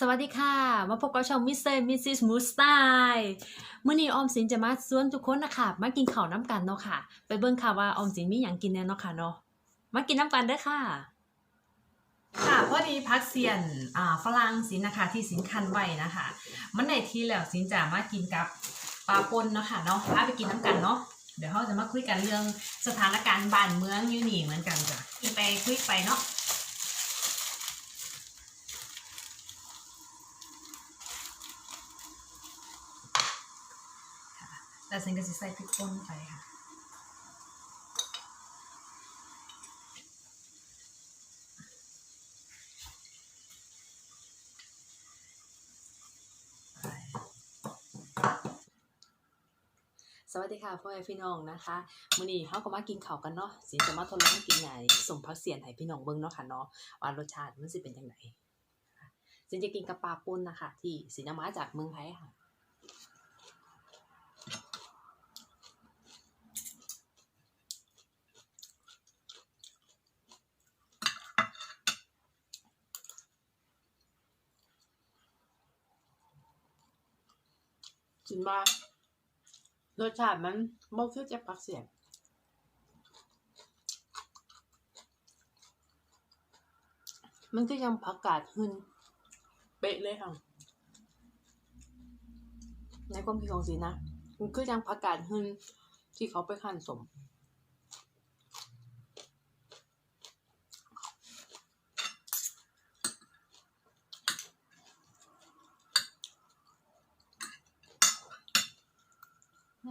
สวัสดีค่ะ มาพบกับช่องมิสเตอร์มิสซิสมูสไตล์มื่อนี้ออมสินจะมาชวนทุกคนนะคะมากินข้าวน้ำกันเนาะค่ะ ไปเบิ่งค่ะว่าออมสินมีหยังกินแน่เนาะค่ะเนาะมากินน้ำกันเด้อค่ะ ค่ะพอดีพักเซียนอ่าฝรั่งสินนะคะที่สินคันไว้นะคะ มันในที่แล้วสินจะมากินกับปลาปนเนาะค่ะเนาะพาไปกินน้ำกันเนาะเดี๋ยวเราจะมาคุยกันเรื่องสถานการณ์บ้านเมืองอยู่นี่เหมือนกันจ้ะไปคุยไปเนาะ แต่สินก็สิใส่พริกป่นไปค่ะสวัสดีค่ะพ่อแม่พี่น้องนะคะมื้อนี้เฮาก็มากินข้าวกันเนาะสิจะมาทดลองกินไงสมพักเสียนให้พี่น้องเบิ่งเนาะค่ะเนาะว่ารสชาติมันสิเป็นจังไดสิจะกินกับปลาป่นนะคะที่สินำมาจากเมืองไทยค่ะ จินมารสชาติมันบ่คือจะปักเสียงมันก็ยังผักกาดหึนเป๊ะเลยค่ะในความคิดของสีนะมันก็ยังผักกาดหึนที่เขาไปขั้นสม ส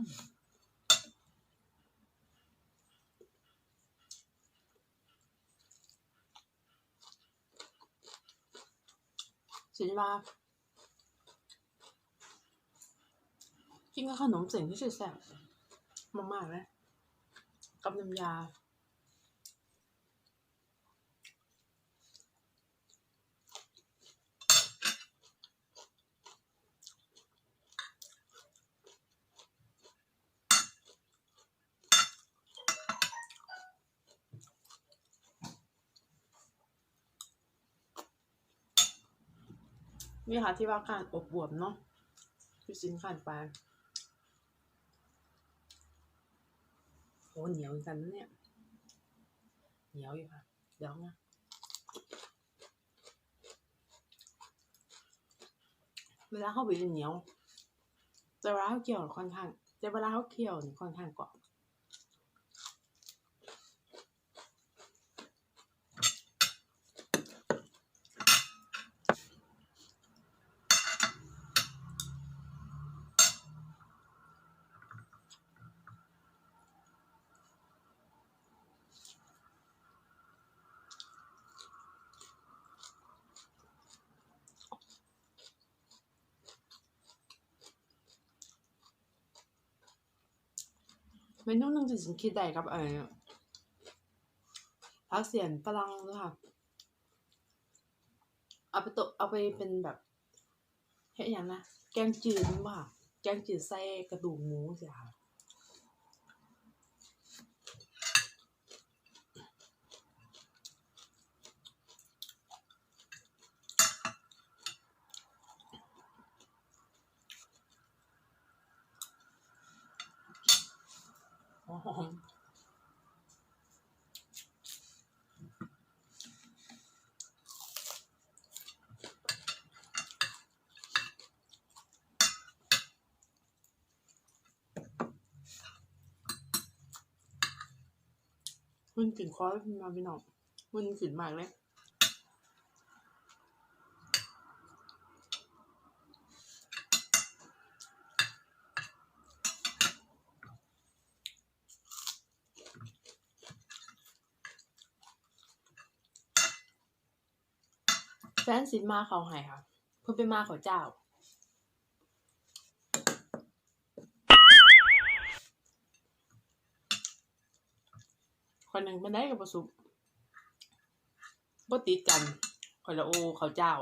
ินว่ากินกับขนมเสียงที่สุดแซ่บมากๆเลยกับน้ำยา นี่ค่ะที่ว่าการอบบวมเนาะพี่สินขันไปโอ้เหนียวกันเนี่ย เหนียวอยู่ค่ะ เดี๋ยวนะเวลาเขาบีบเหนียว แต่เวลาเขาเคี่ยวค่อนข้างแต่เวลาเขาเคี่ยวนี่ค่อนข้างกรอบ เมนูหนึ่งที่ฉันคิดได้กับเออพักเสียนฝรั่งด้วยค่ะ เอาไปตกเอาไปเป็นแบบเฮ็ดอย่างนะ แกงจืดมั้งค่ะ แกงจืดใส่กระดูกหมูสิค่ะ หอมมันกลิ่นคอขึ้นมาพี่น้องมันกลิ่นมากเลย แฟนสินมาเขาให้ค่ะ เพิ่นไปมาเขาเจ้า คนหนึ่งมันได้กับประสุบ่ติดกันคนละโอเขาเจ้า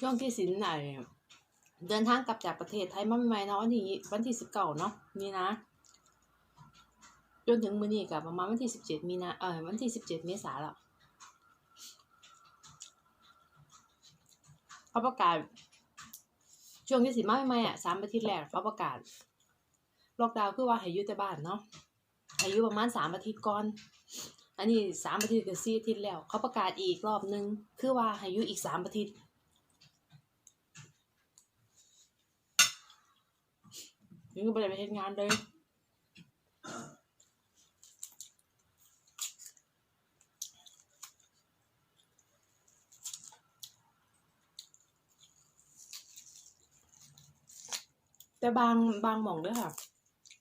ช่วงที่สินไหนเดินทางกลับจากประเทศไทยมาใหม่ๆเนาะวันที่วันที่สิบเก้าเนาะนี่นะจนถึงมื้อนี้กับประมาณวันที่สิบเจ็ดมีนาเออวันที่สิบเจ็ดเมษาแล้วเขาประกาศ ช่วงที่สิมาใหม่ๆอะสามอาทิตย์แรกเขาประกาศล็อกดาวน์คือว่าให้อยู่แต่บ้านเนาะให้อยู่ประมาณสามอาทิตย์ก่อน อันนี้สามอาทิตย์กับสี่อาทิตย์แล้ว เขาประกาศอีกรอบนึง คือว่าให้อยู่อีกสามอาทิตย์ ยังก็ไม่ได้ไปเฮ็ดงานเลยแต่บางบางหม่องเด้อค่ะ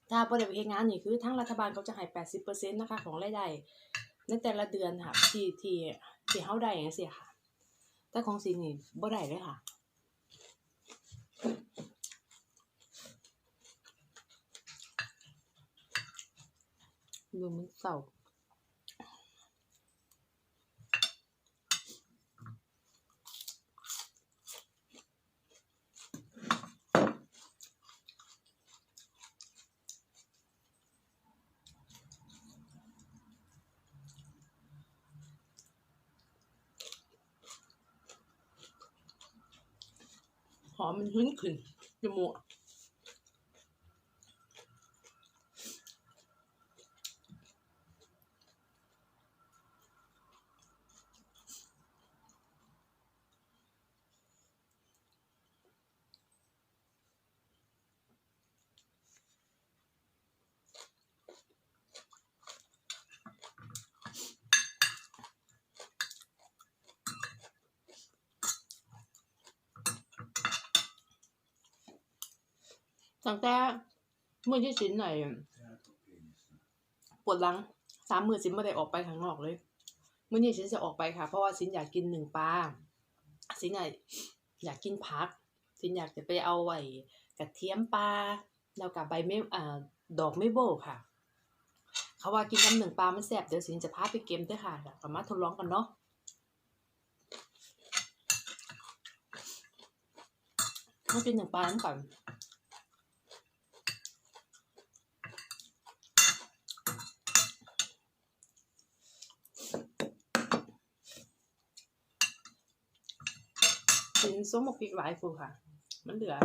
ถ้าบ่ได้ไปเฮ็ดงานนี่คือทั้งรัฐบาลเขาจะให้แปดสิบเปอร์เซ็นต์นะคะของรายได้ในแต่ละเดือนค่ะที่ที่ที่เฮาได้จังซี่ค่ะ แต่ของสินนี่บ่ได้เลยค่ะ ดูมันเศร้าหอมมันหึ้นขึ้นจมูก ตั้งแต่เมื่อที่สินหน่อยปวดหลังสามมือสินไม่ได้ออกไปข้างนอกเลยเมื่อนี้สินจะออกไปค่ะ เพราะว่าสินอยากกินหนึ่งปลาสินอยากอยากกินผัก สินอยากจะไปเอาไว้กระเทียมปลาแล้วกับใบเมอ่าดอกไม่โบกค่ะ เขาว่ากินกับหนึ่งปลามันแซ่บเดี๋ยวสินจะพาไปเกมด้วยค่ะกลับมาทดลองกันเนาะมากินหนึ่งปลานั้นก่อน เป็นส้มหมกพริกหลายฟูค่ะ มันเหลือ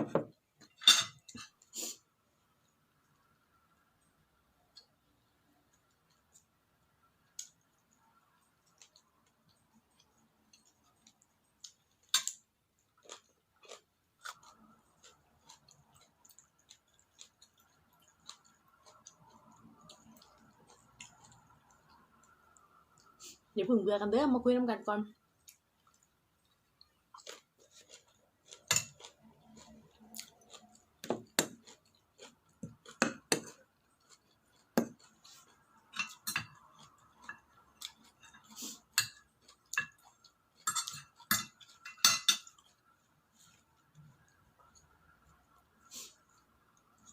เดี๋ยวพึ่งเบื่อกันเด้อมาคุยน้ำกันก่อน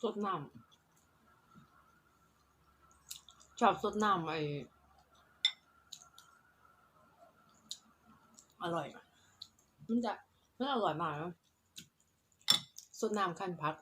สดน้ำชอบสดน้ำไออร่อย มันจะมันอร่อยมากนะสดน้ำขั้นพัก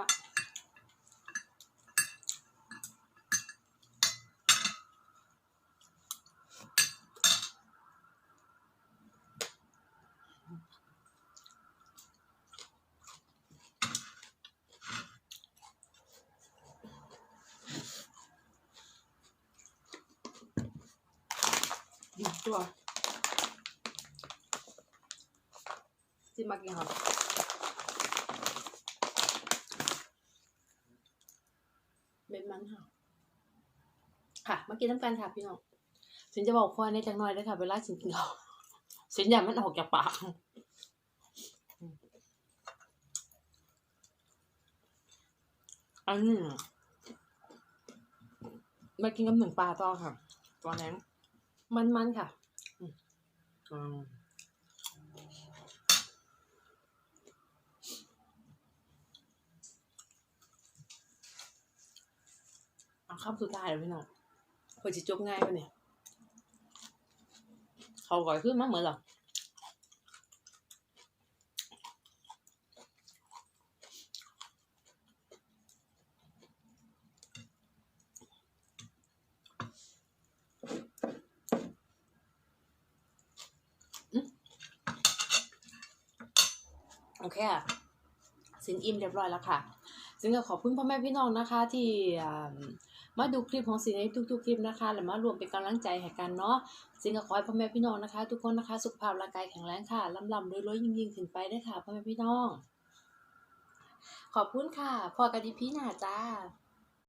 ละอืมตัวจิ้ มมากี่หอมเม็ดมันค่ะ ค่ะมากินน้ำกันค่ะพี่น้องสินจะบอกควายในจังหน่อยเลยค่ะ เวลาสินกินข้าวสินอยากมันออกจากปากอันนี้น่ะมากินกับหนึ่งปลาต่อค่ะ ตัวนั้นมันๆค่ะ อืมอืมเอา คำสุดท้ายแล้วพี่น้องเพื่อจะจบง่ายปะเนี่ย เขาก่อยขึ้นมาเหมือนหรอโอเคค่ะสินอิ่มเรียบร้อยแล้วค่ะสินก็ขอบคุณพ่อแม่พี่น้องนะคะที่อ่า มาดูคลิปของสินในทุกๆ คลิปนะคะ และมารวมเป็นกำลังใจให้กันเนาะสิงก็ขอให้พ่อแม่พี่น้องนะคะ ทุกคนนะคะ สุขภาพร่างกายแข็งแรงค่ะลำลำรวยๆยิ่งๆขึ้นไปด้วยค่ะพ่อแม่พี่น้อง ขอบคุณค่ะพอกันดีพี่หนาจ้า